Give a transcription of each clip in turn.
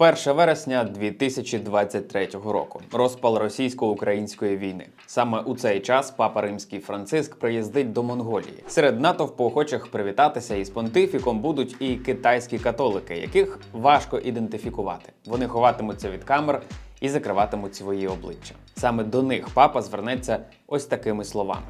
1 вересня 2023 року. Розпал російсько-української війни. Саме у цей час папа римський Франциск приїздить до Монголії. Серед натовпу охочих привітатися із понтифіком будуть і китайські католики, яких важко ідентифікувати. Вони ховатимуться від камер і закриватимуть свої обличчя. Саме до них папа звернеться ось такими словами.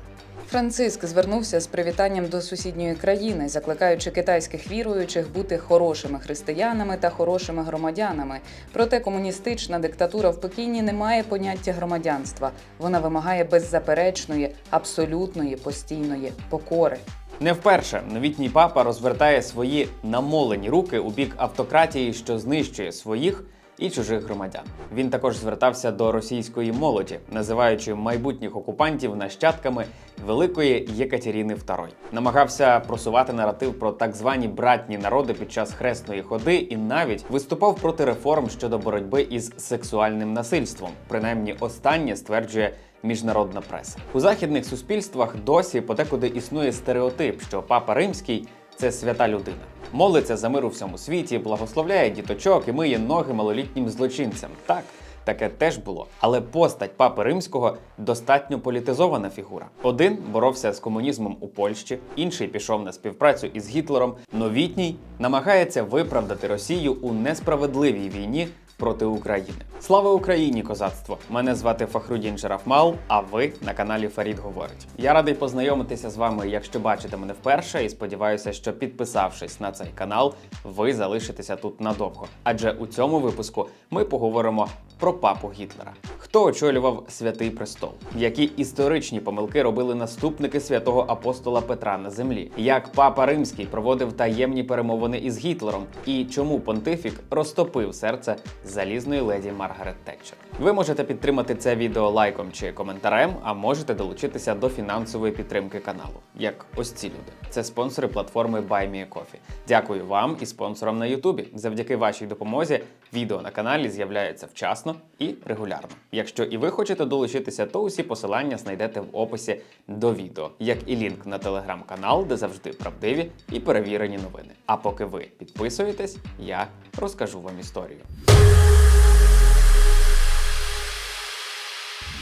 Франциск звернувся з привітанням до сусідньої країни, закликаючи китайських віруючих бути хорошими християнами та хорошими громадянами. Проте комуністична диктатура в Пекіні не має поняття громадянства. Вона вимагає беззаперечної, абсолютної, постійної покори. Не вперше новітній папа розвертає свої намолені руки у бік автократії, що знищує своїх і чужих громадян. Він також звертався до російської молоді, називаючи майбутніх окупантів нащадками великої Єкатеріни II. Намагався просувати наратив про так звані братні народи під час хресної ходи і навіть виступав проти реформ щодо боротьби із сексуальним насильством. Принаймні, останнє стверджує міжнародна преса. У західних суспільствах досі подекуди існує стереотип, що папа римський це свята людина. Молиться за мир у всьому світі, благословляє діточок і миє ноги малолітнім злочинцям. Так, таке теж було. Але постать папи римського достатньо політизована фігура. Один боровся з комунізмом у Польщі, інший пішов на співпрацю із Гітлером. Новітній намагається виправдати Росію у несправедливій війні проти України. Слава Україні, козацтво! Мене звати Фахрудін Жирафмал, а ви на каналі Фарід Говорить. Я радий познайомитися з вами, якщо бачите мене вперше, і сподіваюся, що підписавшись на цей канал, ви залишитеся тут надовго. Адже у цьому випуску ми поговоримо про папу Гітлера. Хто очолював святий престол? Які історичні помилки робили наступники святого апостола Петра на землі? Як папа Римський проводив таємні перемовини із Гітлером? І чому понтифік розтопив серце залізної леді Маргарет Тетчер? Ви можете підтримати це відео лайком чи коментарем, а можете долучитися до фінансової підтримки каналу, як ось ці люди. Це спонсори платформи BuyMeACoffee. Дякую вам і спонсорам на Ютубі. Завдяки вашій допомозі відео на каналі з'являються вчасно і регулярно. Якщо і ви хочете долучитися, то усі посилання знайдете в описі до відео, як і лінк на телеграм-канал, де завжди правдиві і перевірені новини. А поки ви підписуєтесь, я розкажу вам історію.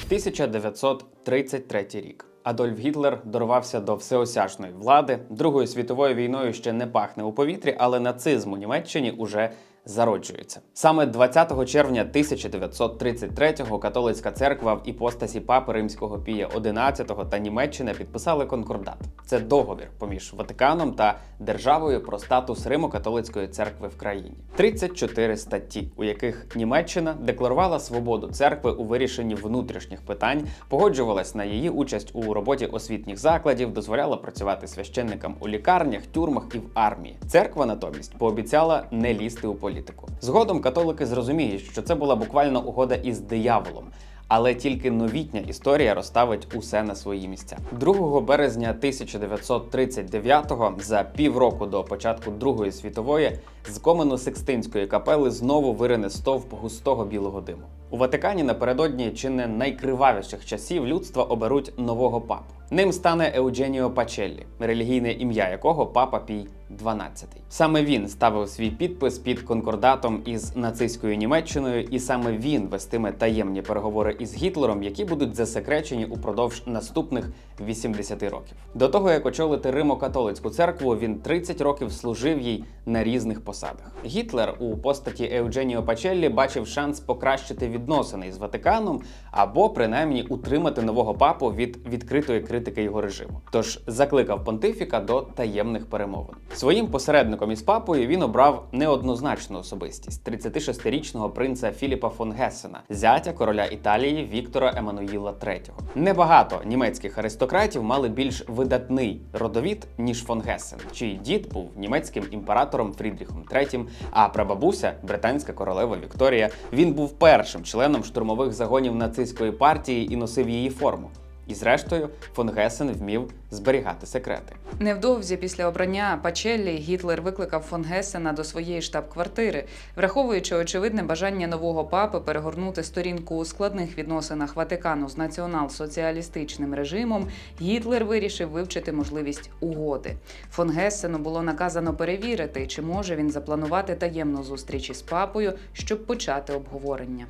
1933 рік. Адольф Гітлер дорвався до всеосяжної влади. Другою світовою війною ще не пахне у повітрі, але нацизм у Німеччині уже зароджується. Саме 20 червня 1933-го католицька церква в іпостасі папи римського Пія XI та Німеччина підписали конкордат. Це договір поміж Ватиканом та державою про статус Римо-католицької церкви в країні. 34 статті, у яких Німеччина декларувала свободу церкви у вирішенні внутрішніх питань, погоджувалась на її участь у роботі освітніх закладів, дозволяла працювати священникам у лікарнях, тюрмах і в армії. Церква натомість пообіцяла не лізти у політику. Згодом католики зрозуміють, що це була буквально угода із дияволом. Але тільки новітня історія розставить усе на свої місця. 2 березня 1939-го, за півроку до початку Другої світової, з комену Секстинської капели знову вирине стовп густого білого диму. У Ватикані напередодні чи не найкривавіших часів людства оберуть нового папу. Ним стане Еудженіо Пачеллі, релігійне ім'я якого папа Пій 12. Саме він ставив свій підпис під конкордатом із нацистською Німеччиною, і саме він вестиме таємні переговори із Гітлером, які будуть засекречені упродовж наступних 80 років. До того як очолити Римо-католицьку церкву, він 30 років служив їй на різних посадах. Гітлер у постаті Еудженіо Пачеллі бачив шанс покращити відносини з Ватиканом або принаймні утримати нового папу від відкритої критики його режиму. Тож закликав понтифіка до таємних перемовин. Своїм посередником із папою він обрав неоднозначну особистість 36-річного принца Філіпа фон Гессена, зятя короля Італії Віктора Еммануїла III. Небагато німецьких аристократів мали більш видатний родовід ніж фон Гессен, чий дід був німецьким імператором Фрідріхом III, а прабабуся британська королева Вікторія. Він був першим членом штурмових загонів нацистської партії і носив її форму. І зрештою, фон Гесен вмів зберігати секрети. Невдовзі після обрання Пачеллі Гітлер викликав фон Гессена до своєї штаб-квартири, враховуючи очевидне бажання нового папи перегорнути сторінку у складних відносинах Ватикану з націонал-соціалістичним режимом. Гітлер вирішив вивчити можливість угоди. Фон Гессену було наказано перевірити, чи може він запланувати таємну зустріч із папою, щоб почати обговорення.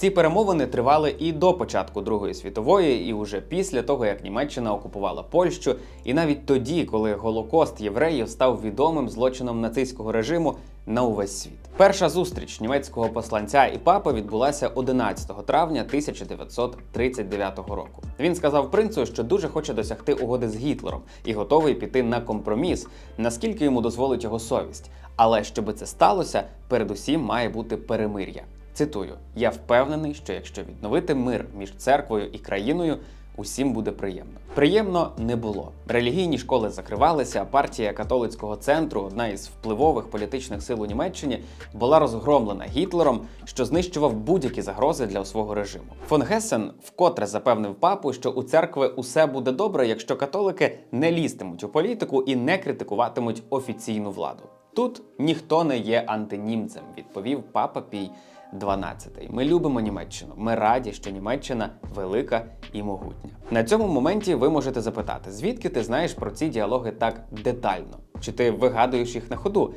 Ці перемовини тривали і до початку Другої світової, і уже після того, як Німеччина окупувала Польщу, і навіть тоді, коли Голокост євреїв став відомим злочином нацистського режиму на увесь світ. Перша зустріч німецького посланця і папи відбулася 11 травня 1939 року. Він сказав принцу, що дуже хоче досягти угоди з Гітлером і готовий піти на компроміс, наскільки йому дозволить його совість. Але щоб це сталося, передусім має бути перемир'я. Цитую: я впевнений, що якщо відновити мир між церквою і країною, усім буде приємно. Приємно не було. Релігійні школи закривалися. а Партія католицького центру, одна із впливових політичних сил у Німеччині, була розгромлена Гітлером, що знищував будь-які загрози для свого режиму. Фон Гессен вкотре запевнив папу, що у церкви усе буде добре, якщо католики не лізтимуть у політику і не критикуватимуть офіційну владу. Тут ніхто не є антинімцем, відповів папа Пій 12. Ми любимо Німеччину. Ми раді, що Німеччина велика і могутня. На цьому моменті ви можете запитати, звідки ти знаєш про ці діалоги так детально? Чи ти вигадуєш їх на ходу?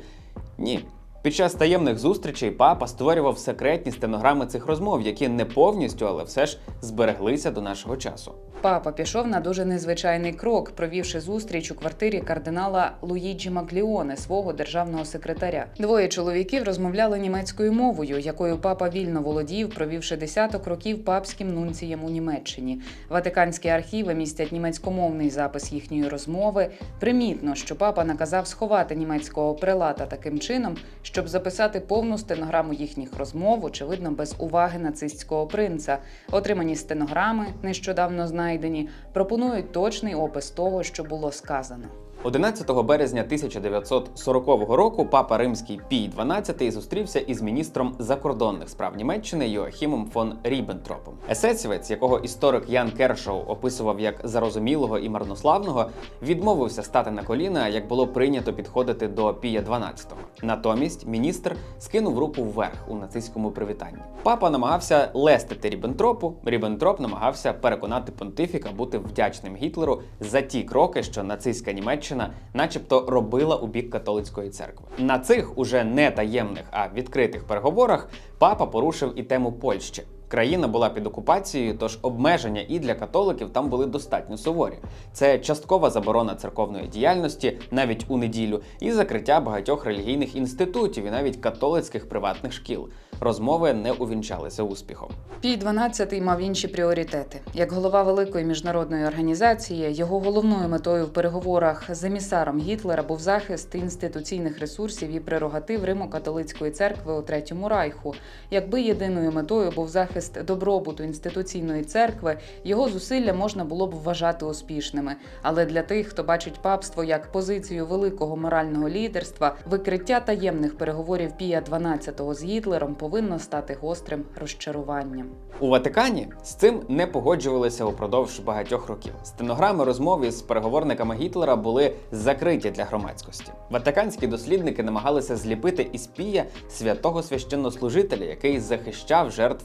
Ні. Під час таємних зустрічей папа створював секретні стенограми цих розмов, які не повністю, але все ж збереглися до нашого часу. Папа пішов на дуже незвичайний крок, провівши зустріч у квартирі кардинала Луїджі Макліоне, свого державного секретаря. Двоє чоловіків розмовляли німецькою мовою, якою папа вільно володів, провівши десяток років папським нунцієм у Німеччині. Ватиканські архіви містять німецькомовний запис їхньої розмови. Примітно, що папа наказав сховати німецького прелата таким чином, щоб записати повну стенограму їхніх розмов, очевидно, без уваги нацистського принца. Отримані стенограми, нещодавно знайдені, пропонують точний опис того, що було сказано. 11 березня 1940 року папа римський Пій XII зустрівся із міністром закордонних справ Німеччини Йоахімом фон Ріббентропом. Есесівець, якого історик Ян Кершоу описував як зарозумілого і марнославного, відмовився стати на коліна, як було прийнято підходити до Пія XII. Натомість міністр скинув руку вверх у нацистському привітанні. Папа намагався лестити Ріббентропу. Ріббентроп намагався переконати понтифіка бути вдячним Гітлеру за ті кроки, що нацистська Німеччина, начебто, робила у бік католицької церкви. На цих уже не таємних, а відкритих переговорах папа порушив і тему Польщі. Країна була під окупацією, тож обмеження і для католиків там були достатньо суворі. Це часткова заборона церковної діяльності навіть у неділю, і закриття багатьох релігійних інститутів і навіть католицьких приватних шкіл. Розмови не увінчалися успіхом. Пій 12 мав інші пріоритети. Як голова великої міжнародної організації, його головною метою в переговорах з емісаром Гітлера був захист інституційних ресурсів і прерогатив Римо-католицької церкви у Третьому Райху. Якби єдиною метою був захист добробуту інституційної церкви, його зусилля можна було б вважати успішними. Але для тих, хто бачить папство як позицію великого морального лідерства, викриття таємних переговорів Пія 12 з Гітлером повинно стати гострим розчаруванням. У Ватикані з цим не погоджувалися упродовж багатьох років. Стенограми розмов із переговорниками Гітлера були закриті для громадськості. Ватиканські дослідники намагалися зліпити із пія святого священнослужителя, який захищав жертв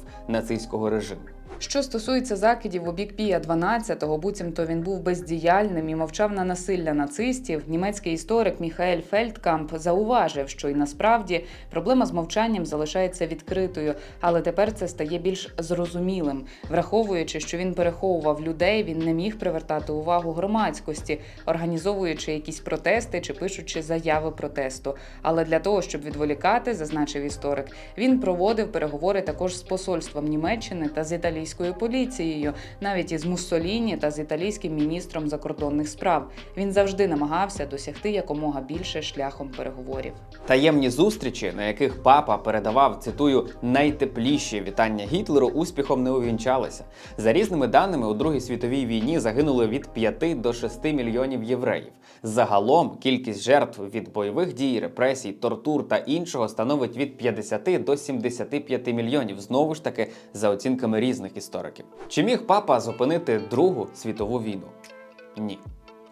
нацистського режиму. Що стосується закидів у бік Пія 12-го, буцімто він був бездіяльним і мовчав на насилля нацистів. Німецький історик Міхаель Фельдкамп зауважив, що і насправді проблема з мовчанням залишається відкритою, але тепер це стає більш зрозумілим. Враховуючи, що він переховував людей, він не міг привертати увагу громадськості, організовуючи якісь протести чи пишучи заяви протесту. Але для того, щоб відволікати, зазначив історик, він проводив переговори також з посольством Німеччини та з італійською поліцією, навіть із Муссоліні та з італійським міністром закордонних справ. Він завжди намагався досягти якомога більше шляхом переговорів. Таємні зустрічі, на яких папа передавав, цитую, найтепліші вітання Гітлеру, успіхом не увінчалися. За різними даними, у Другій світовій війні загинули від 5 до 6 мільйонів євреїв. Загалом кількість жертв від бойових дій, репресій, тортур та іншого становить від 50 до 75 мільйонів. Знову ж таки, за оцінками різних істориків. Чи міг папа зупинити Другу світову війну? Ні.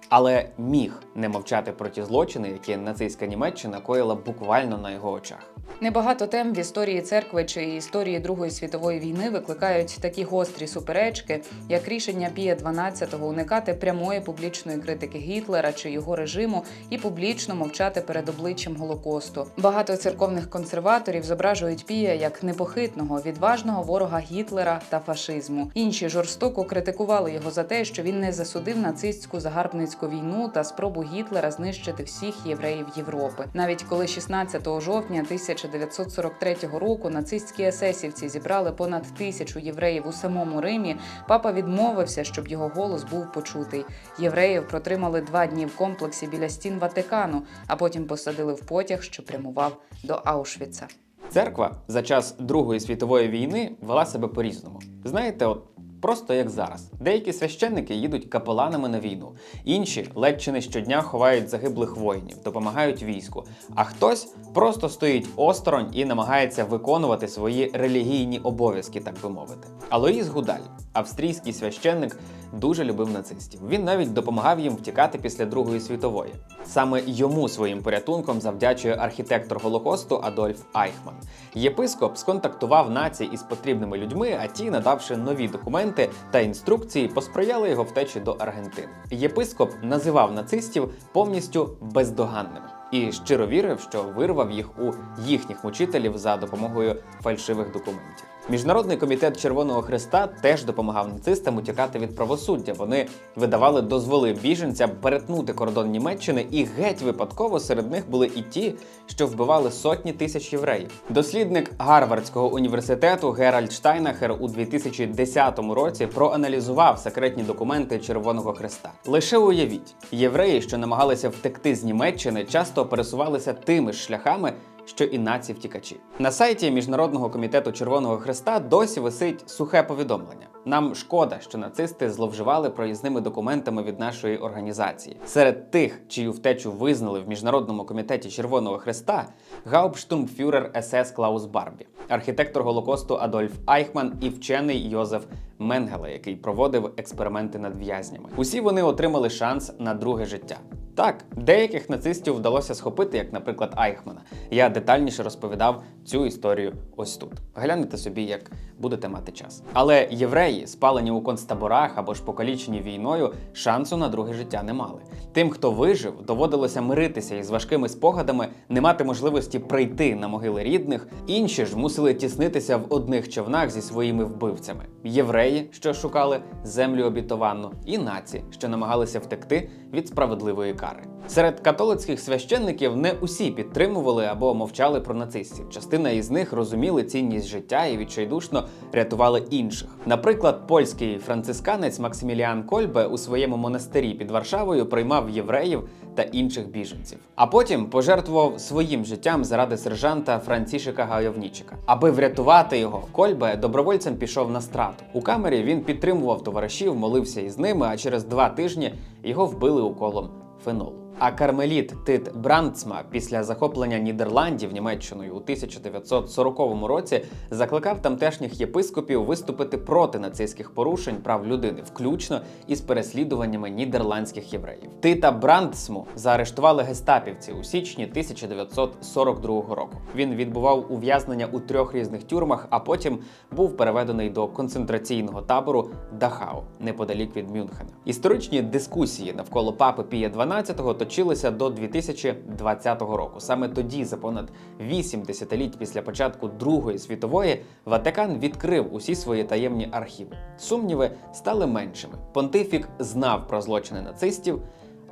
Але міг не мовчати про ті злочини, які нацистська Німеччина коїла буквально на його очах. Небагато тем в історії церкви чи історії Другої світової війни викликають такі гострі суперечки, як рішення Пія XII уникати прямої публічної критики Гітлера чи його режиму і публічно мовчати перед обличчям Голокосту. Багато церковних консерваторів зображують Пія як непохитного, відважного ворога Гітлера та фашизму. Інші жорстоко критикували його за те, що він не засудив нацистську загарбницьку війну та спробу Гітлера знищити всіх євреїв Європи. Навіть коли 16 жовтня 1943 року нацистські есесівці зібрали понад тисячу євреїв у самому Римі, папа відмовився, щоб його голос був почутий. Євреїв протримали два дні в комплексі біля стін Ватикану, а потім посадили в потяг, що прямував до Аушвіца. Церква за час Другої світової війни вела себе по-різному. Знаєте, от просто як зараз. Деякі священники їдуть капеланами на війну, інші ледь чи не щодня ховають загиблих воїнів, допомагають війську. А хтось просто стоїть осторонь і намагається виконувати свої релігійні обов'язки, так би мовити. Алоїс Гудаль, австрійський священник, дуже любив нацистів. Він навіть допомагав їм втікати після Другої світової. Саме йому своїм порятунком завдячує архітектор Голокосту Адольф Айхман. Єпископ сконтактував нації із потрібними людьми, а ті, надавши нові документи та інструкції, посприяли його втечі до Аргентини. Єпископ називав нацистів повністю бездоганними і щиро вірив, що вирвав їх у їхніх мучителів за допомогою фальшивих документів. Міжнародний комітет Червоного Христа теж допомагав нацистам утікати від правосуддя. Вони видавали дозволи біженцям перетнути кордон Німеччини, і геть випадково серед них були і ті, що вбивали сотні тисяч євреїв. Дослідник Гарвардського університету Геральд Штайнахер у 2010 році проаналізував секретні документи Червоного Христа. Лише уявіть, євреї, що намагалися втекти з Німеччини, часто пересувалися тими ж шляхами що і наці втікачі. На сайті Міжнародного комітету Червоного Христа досі висить сухе повідомлення. Нам шкода, що нацисти зловживали проїзними документами від нашої організації. Серед тих, чию втечу визнали в міжнародному комітеті Червоного Христа, гауптштурмфюрер СС Клаус Барбі, архітектор Голокосту Адольф Айхман і вчений Йозеф Менгеле, який проводив експерименти над в'язнями. Усі вони отримали шанс на друге життя. Так, деяких нацистів вдалося схопити, як, наприклад, Айхмана. Я детальніше розповідав цю історію ось тут. Гляньте собі, як будете мати час. Але євреї, спалені у концтаборах або ж покалічені війною, шансу на друге життя не мали. Тим, хто вижив, доводилося миритися із важкими спогадами, не мати можливості прийти на могили рідних. Інші ж мусили тіснитися в одних човнах зі своїми вбивцями: євреї, що шукали землю обітованну, і наці, що намагалися втекти від справедливої кари. Серед католицьких священників не усі підтримували або мовчали про нацистів. Частина із них розуміли цінність життя і відчайдушно рятували інших. Наприклад, польський францисканець Максиміліан Кольбе у своєму монастирі під Варшавою приймав євреїв та інших біженців. А потім пожертвував своїм життям заради сержанта Францішика Гайовнічика. Аби врятувати його, Кольбе добровольцем пішов на страту. У камері він підтримував товаришів, молився із ними, а через два тижні його вбили уколом фенолу. А кармеліт Тит Брандсма після захоплення Нідерландів Німеччиною у 1940 році закликав тамтешніх єпископів виступити проти нацистських порушень прав людини, включно із переслідуваннями нідерландських євреїв. Тита Брандсму заарештували гестапівці у січні 1942 року. Він відбував ув'язнення у трьох різних тюрмах, а потім був переведений до концентраційного табору Дахау неподалік від Мюнхена. Історичні дискусії навколо папи Пія XII точилися до 2020 року. Саме тоді, за понад 8 десятиліть після початку Другої світової, Ватикан відкрив усі свої таємні архіви. Сумніви стали меншими. Понтифік знав про злочини нацистів,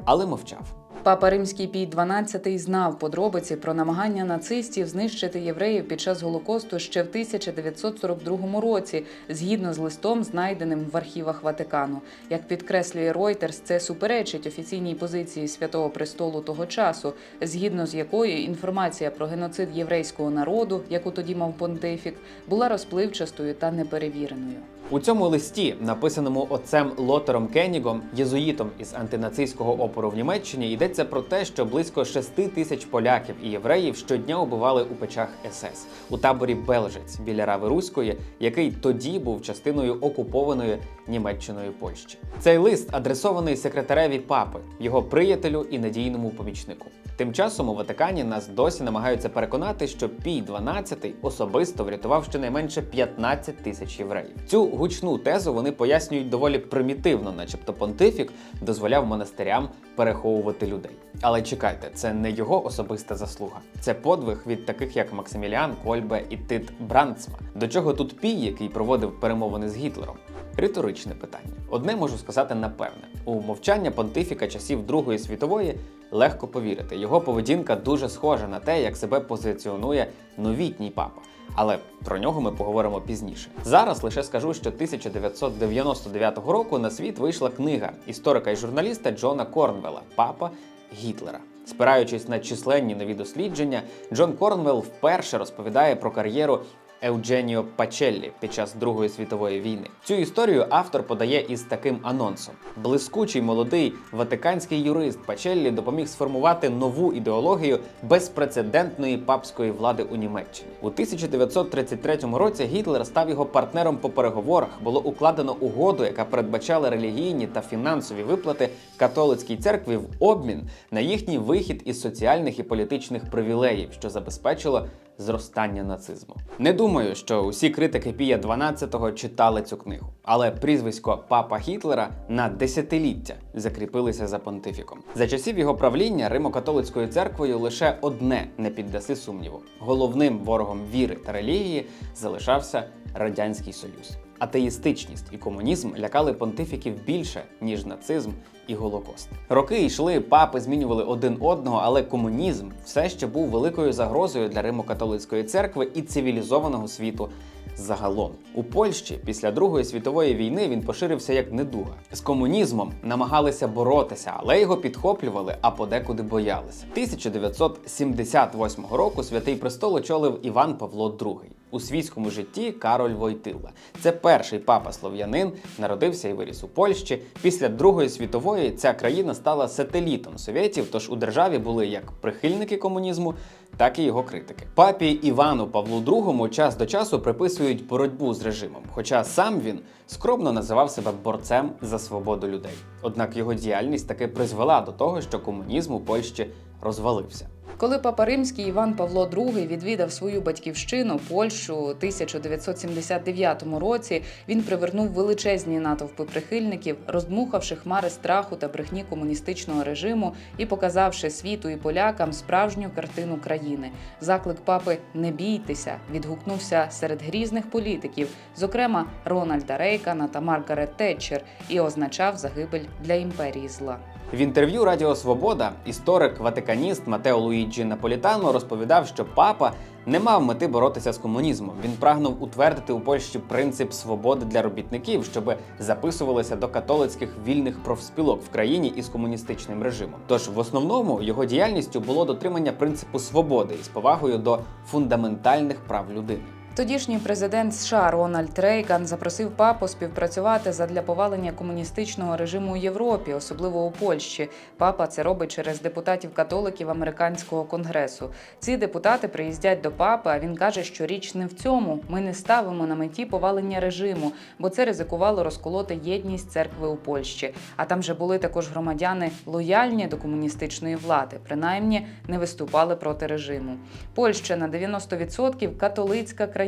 але мовчав. Папа Римський Пій XII знав подробиці про намагання нацистів знищити євреїв під час Голокосту ще в 1942 році, згідно з листом, знайденим в архівах Ватикану. Як підкреслює Reuters, це суперечить офіційній позиції Святого Престолу того часу, згідно з якою інформація про геноцид єврейського народу, яку тоді мав понтифік, була розпливчастою та неперевіреною. У цьому листі, написаному отцем Лотером Кеннігом, єзуїтом із антинацистського опору в Німеччині, йдеться про те, що близько 6 тисяч поляків і євреїв щодня убивали у печах СС у таборі Белжець біля Рави Руської, який тоді був частиною окупованої Німеччиною Польщі. Цей лист адресований секретареві папи, його приятелю і надійному помічнику. Тим часом у Ватикані нас досі намагаються переконати, що Пій 12 особисто врятував щонайменше 15 тисяч євреїв. Цю гучну тезу вони пояснюють доволі примітивно, начебто понтифік дозволяв монастирям переховувати людей. Але чекайте, це не його особиста заслуга. Це подвиг від таких як Максиміліан Кольбе і Тит Брандсма. До чого тут Пій, який проводив перемовини з Гітлером? Риторичне питання. Одне можу сказати напевне: у мовчання понтифіка часів Другої світової легко повірити. Його поведінка дуже схожа на те, як себе позиціонує новітній папа. Але про нього ми поговоримо пізніше. Зараз лише скажу, що 1999 року на світ вийшла книга історика і журналіста Джона Корнвелла Папа Гітлера. Спираючись на численні нові дослідження, Джон Корнвелл вперше розповідає про кар'єру Евдженіо Пачеллі під час Другої світової війни. Цю історію автор подає із таким анонсом: блискучий молодий ватиканський юрист Пачеллі допоміг сформувати нову ідеологію безпрецедентної папської влади у Німеччині. У 1933 році Гітлер став його партнером по переговорах. Було укладено угоду, яка передбачала релігійні та фінансові виплати католицькій церкві в обмін на їхній вихід із соціальних і політичних привілеїв, що забезпечило зростання нацизму. Не думаю, що усі критики Пія 12-го читали цю книгу, але прізвисько Папа Гітлера на десятиліття закріпилися за понтифіком. За часів його правління Римо-католицькою церквою лише одне не піддаси сумніву: головним ворогом віри та релігії залишався радянський союз. Атеїстичність і комунізм лякали понтифіків більше ніж нацизм і голокост. Роки йшли, папи змінювали один одного, але комунізм все ще був великою загрозою для Римо-католицької церкви і цивілізованого світу. Загалом у Польщі після Другої світової війни він поширився як недуга. З комунізмом намагалися боротися, але його підхоплювали, а подекуди боялися. 1978 року святий престол очолив Іван Павло II. У світському житті Кароль Войтилла. Це перший папа слов'янин, народився і виріс у Польщі. Після Другої світової ця країна стала сателітом совєтів, тож у державі були як прихильники комунізму, так і його критики. Папі Івану Павлу II час до часу приписують боротьбу з режимом, хоча сам він скромно називав себе борцем за свободу людей. Однак його діяльність таки призвела до того, що комунізм у Польщі розвалився. Коли папа римський Іван Павло II відвідав свою батьківщину Польщу у 1979 році, він привернув величезні натовпи прихильників, роздмухавши хмари страху та брехні комуністичного режиму і показавши світу і полякам справжню картину країни. Заклик папи Не бійтеся відгукнувся серед грізних політиків, зокрема Рональда Рейкана та Маргарет Тетчер, і означав загибель для імперії зла. В інтерв'ю Радіо Свобода історик ватиканіст Матео Луїджі Наполітано розповідав, що папа не мав мети боротися з комунізмом. Він прагнув утвердити у Польщі принцип свободи для робітників, щоб записувалися до католицьких вільних профспілок в країні із комуністичним режимом. Тож в основному його діяльністю було дотримання принципу свободи із повагою до фундаментальних прав людини. Тодішній президент США Рональд Рейган запросив папу співпрацювати задля повалення комуністичного режиму у Європі, особливо у Польщі. Папа це робить через депутатів-католиків американського конгресу. Ці депутати приїздять до папи. А він каже, що річ не в цьому. Ми не ставимо на меті повалення режиму, бо це ризикувало розколоти єдність церкви у Польщі. А там же були також громадяни лояльні до комуністичної влади, принаймні не виступали проти режиму. Польща на 90% католицька країна.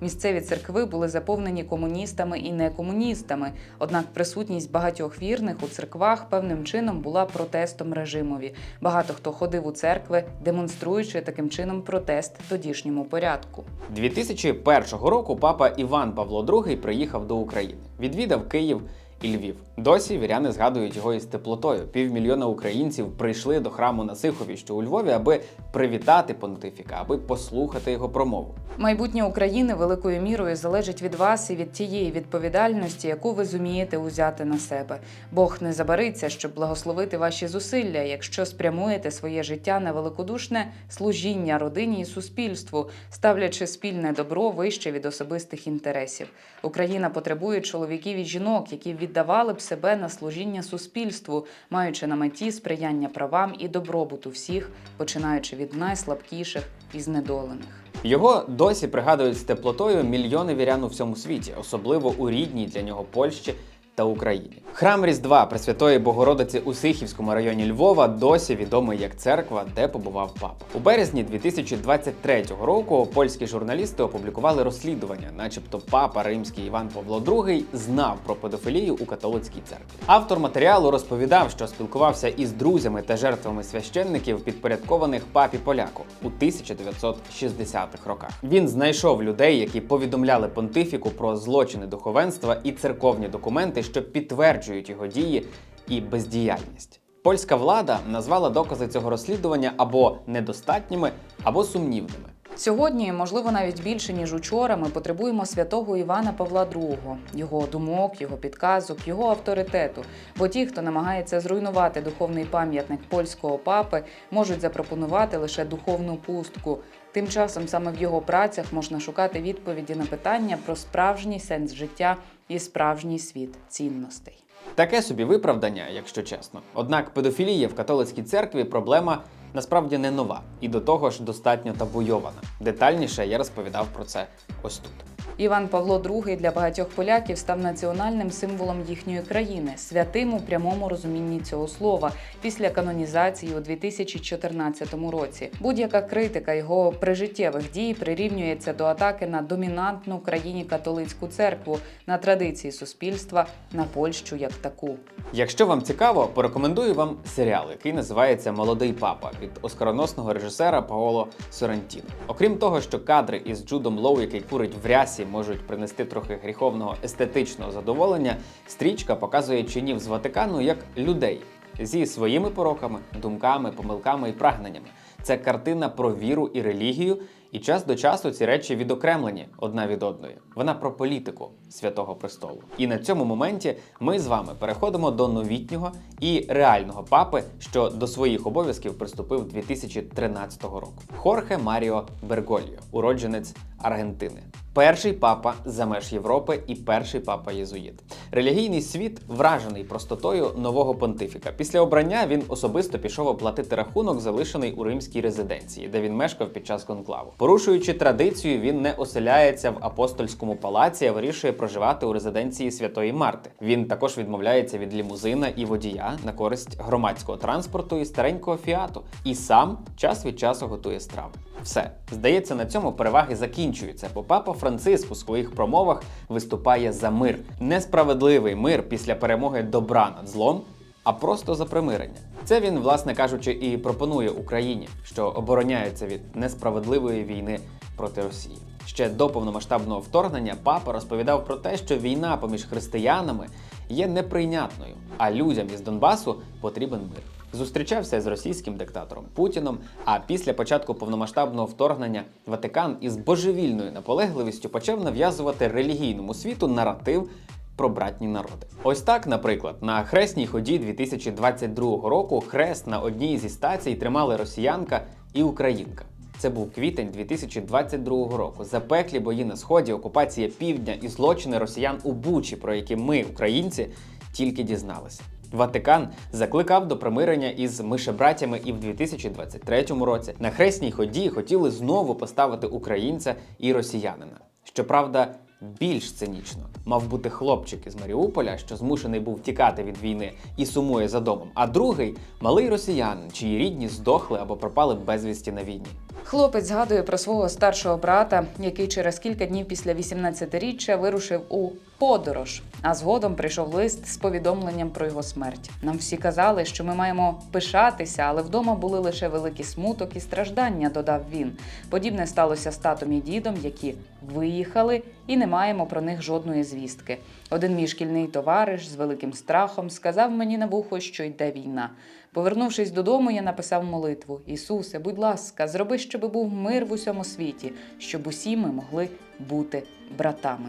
Місцеві церкви були заповнені комуністами і некомуністами. Однак присутність багатьох вірних у церквах певним чином була протестом режимові. Багато хто ходив у церкви, демонструючи таким чином протест тодішньому порядку. 2001 року папа Іван Павло II приїхав до України, відвідав Київ і Львів. Досі віряни згадують його із теплотою. Півмільйона українців прийшли до храму на Сихові, що у Львові, аби привітати понтифіка, аби послухати його промову. Майбутнє України великою мірою залежить від вас і від тієї відповідальності, яку ви зумієте узяти на себе. Бог не забариться, щоб благословити ваші зусилля, якщо спрямуєте своє життя на великодушне служіння родині і суспільству, ставлячи спільне добро вище від особистих інтересів. Україна потребує чоловіків і жінок, які віддавали б себе на служіння суспільству, маючи на меті сприяння правам і добробуту всіх, починаючи від найслабкіших і знедолених. Його досі пригадують з теплотою мільйони вірян у всьому світі, особливо у рідній для нього Польщі та Україні. Храм Різдва Пресвятої Богородиці у Сихівському районі Львова досі відомий як церква, де побував папа. У березні 2023 року польські журналісти опублікували розслідування, начебто папа римський Іван Павло II знав про педофілію у католицькій церкві. Автор матеріалу розповідав, що спілкувався із друзями та жертвами священників, підпорядкованих папі поляку у 1960-х роках. Він знайшов людей, які повідомляли понтифіку про злочини духовенства і церковні документи, що підтверджують його дії і бездіяльність. Польська влада назвала докази цього розслідування або недостатніми, або сумнівними. Сьогодні, можливо, навіть більше ніж учора, ми потребуємо святого Івана Павла II, його думок, його підказок, його авторитету. Бо ті, хто намагається зруйнувати духовний пам'ятник польського папи, можуть запропонувати лише духовну пустку. Тим часом саме в його працях можна шукати відповіді на питання про справжній сенс життя і справжній світ цінностей. Таке собі виправдання, якщо чесно. Однак педофілія в католицькій церкві проблема насправді не нова і до того ж достатньо табуйована. Детальніше я розповідав про це ось тут. Іван Павло II для багатьох поляків став національним символом їхньої країни, святим у прямому розумінні цього слова після канонізації у 2014 році. Будь-яка критика його прижиттєвих дій прирівнюється до атаки на домінантну країні католицьку церкву, на традиції суспільства, на Польщу як таку. Якщо вам цікаво, порекомендую вам серіал, який називається Молодий папа від оскароносного режисера Паоло Сорентіно. Окрім того, що кадри із Джудом Лоу, який курить в рясі, можуть принести трохи гріховного естетичного задоволення, стрічка показує чинів з Ватикану як людей зі своїми пороками, думками, помилками і прагненнями. Це картина про віру і релігію, і час до часу ці речі відокремлені одна від одної. Вона про політику святого престолу. І на цьому моменті ми з вами переходимо до новітнього і реального папи, що до своїх обов'язків приступив 2013 року. Хорхе Маріо Бергольо, уродженець Аргентини. Перший папа за меж Європи і перший папа єзуїт. Релігійний світ вражений простотою нового понтифіка. Після обрання він особисто пішов оплатити рахунок, залишений у римській резиденції, де він мешкав під час конклаву. Порушуючи традицію, він не оселяється в апостольському палаці, а вирішує проживати у резиденції Святої Марти. Він також відмовляється від лімузина і водія на користь громадського транспорту і старенького фіату, і сам час від часу готує страви. Все здається, на цьому переваги закінчуються, бо папа Франциск у своїх промовах виступає за мир, несправедливий мир після перемоги добра над злом. А просто за примирення. Це він, власне кажучи, і пропонує Україні, що обороняється від несправедливої війни проти Росії. Ще до повномасштабного вторгнення папа розповідав про те, що війна поміж християнами є неприйнятною, а людям із Донбасу потрібен мир. Зустрічався з російським диктатором Путіном. А після початку повномасштабного вторгнення Ватикан із божевільною наполегливістю почав нав'язувати релігійному світу наратив про братні народи. Ось так, наприклад, на хресній ході 2022 року хрест на одній зі стацій тримали росіянка і українка. Це був квітень 2022 року. Запеклі бої на сході, окупація півдня і злочини росіян у Бучі, про які ми, українці, тільки дізналися. Ватикан закликав до примирення із мишебратями і в 2023 році. На хресній ході хотіли знову поставити українця і росіянина. Щоправда, більш цинічно мав бути хлопчик із Маріуполя, що змушений був тікати від війни і сумує за домом. А другий малий росіянин, чиї рідні здохли або пропали безвісті на війні. Хлопець згадує про свого старшого брата, який через кілька днів після 18-річчя вирушив у подорож. А згодом прийшов лист з повідомленням про його смерть. Нам всі казали, що ми маємо пишатися, але вдома були лише великий смуток і страждання, додав він. Подібне сталося з татом і дідом, які виїхали, і не маємо про них жодної звістки. Один мій шкільний товариш з великим страхом сказав мені на вухо, що йде війна. Повернувшись додому, я написав молитву: Ісусе, будь ласка, зроби, щоб був мир в усьому світі, щоб усі ми могли бути братами.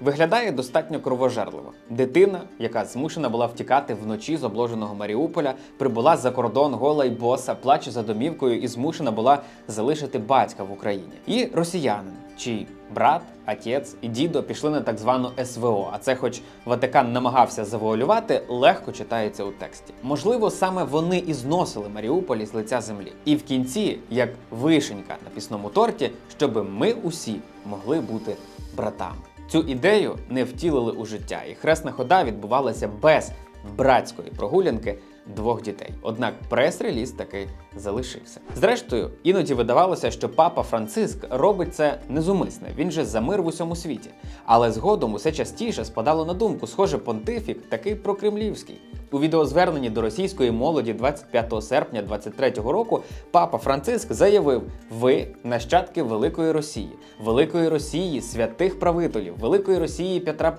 Виглядає достатньо кровожерливо. Дитина, яка змушена була втікати вночі з обложеного Маріуполя, прибула за кордон гола й боса, плаче за домівкою і змушена була залишити батька в Україні. І росіянин, чий брат, отець і дідо пішли на так звану СВО. А це, хоч Ватикан намагався завуалювати, легко читається у тексті. Можливо, саме вони і зносили Маріуполь із лиця землі. І в кінці, як вишенька на пісному торті, щоб ми усі могли бути братами. Цю ідею не втілили у життя, і хресна хода відбувалася без братської прогулянки двох дітей. Однак прес-реліз таки залишився. Зрештою, іноді видавалося, що папа Франциск робить це незумисне. Він же за мир в усьому світі. Але згодом усе частіше спадало на думку, схоже, понтифік такий прокремлівський. У відеозверненні до російської молоді 25 серпня 23-го року папа Франциск заявив: ви нащадки Великої Росії, Великої Росії, святих правителів, Великої Росії Петра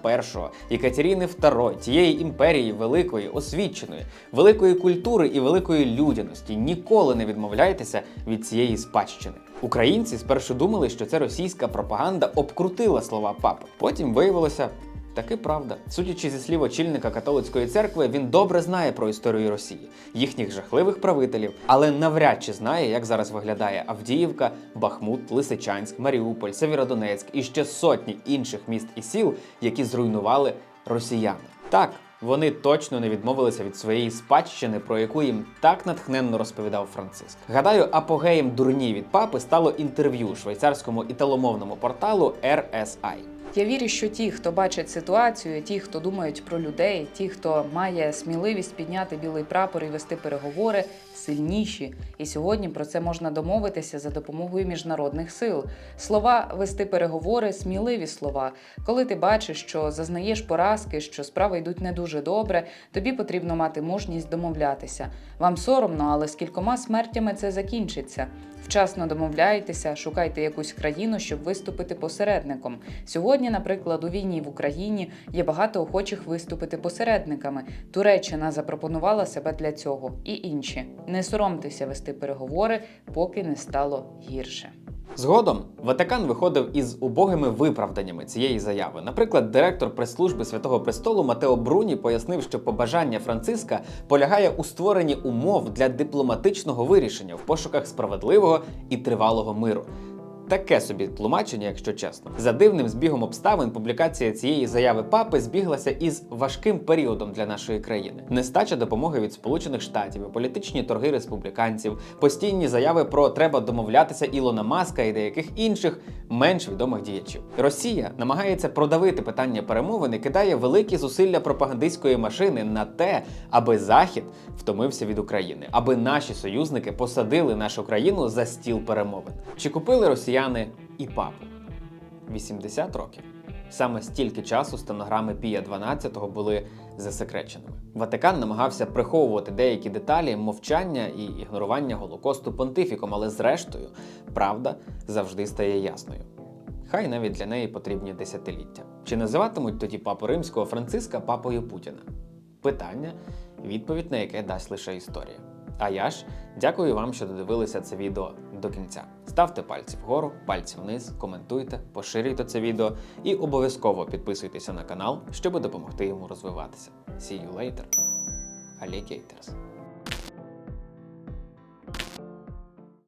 І, Екатерини II, тієї імперії великої, освіченої, великої культури і великої людяності. Ніколи не відмовляйтеся від цієї спадщини. Українці спершу думали, що це російська пропаганда обкрутила слова папи. Потім виявилося. Таки правда. Судячи зі слів очільника католицької церкви, він добре знає про історію Росії, їхніх жахливих правителів, але навряд чи знає, як зараз виглядає Авдіївка, Бахмут, Лисичанськ, Маріуполь, Северодонецьк і ще сотні інших міст і сіл, які зруйнували росіяни. Так, вони точно не відмовилися від своєї спадщини, про яку їм так натхненно розповідав Франциск. Гадаю, апогеєм дурні від папи стало інтерв'ю швейцарському італомовному порталу RSI. Я вірю, що ті, хто бачить ситуацію, ті, хто думають про людей, ті, хто має сміливість підняти білий прапор і вести переговори, сильніші. І сьогодні про це можна домовитися за допомогою міжнародних сил. Слова вести переговори сміливі слова. Коли ти бачиш, що зазнаєш поразки, що справи йдуть не дуже добре, тобі потрібно мати мужність домовлятися. Вам соромно, але з кількома смертями це закінчиться. Вчасно домовляйтеся, шукайте якусь країну, щоб виступити посередником. Сьогодні, наприклад, у війні в Україні є багато охочих виступити посередниками. Туреччина запропонувала себе для цього, і інші. Не соромтеся вести переговори, поки не стало гірше. Згодом Ватикан виходив із убогими виправданнями цієї заяви. Наприклад, директор прес-служби Святого Престолу Матео Бруні пояснив, що побажання Франциска полягає у створенні умов для дипломатичного вирішення в пошуках справедливого і тривалого миру. Таке собі тлумачення, якщо чесно. За дивним збігом обставин публікація цієї заяви папи збіглася із важким періодом для нашої країни. Нестача допомоги від Сполучених Штатів, політичні торги республіканців, постійні заяви про треба домовлятися Ілона Маска і деяких інших менш відомих діячів. Росія намагається продавити питання перемовин і кидає великі зусилля пропагандистської машини на те, аби Захід втомився від України, аби наші союзники посадили нашу країну за стіл перемовин. Чи купили росіяни і папу? 80 років. Саме стільки часу стенограми Пія 12 були засекреченими. Ватикан намагався приховувати деякі деталі мовчання і ігнорування голокосту понтифіком, але зрештою правда завжди стає ясною. Хай навіть для неї потрібні десятиліття. Чи називатимуть тоді папу римського Франциска папою Путіна? Питання, відповідь на яке дасть лише історія. А я ж дякую вам, що додивилися це відео до кінця. Ставте пальці вгору, пальці вниз, коментуйте, поширюйте це відео і обов'язково підписуйтеся на канал, щоб допомогти йому розвиватися. See you later. Alligators.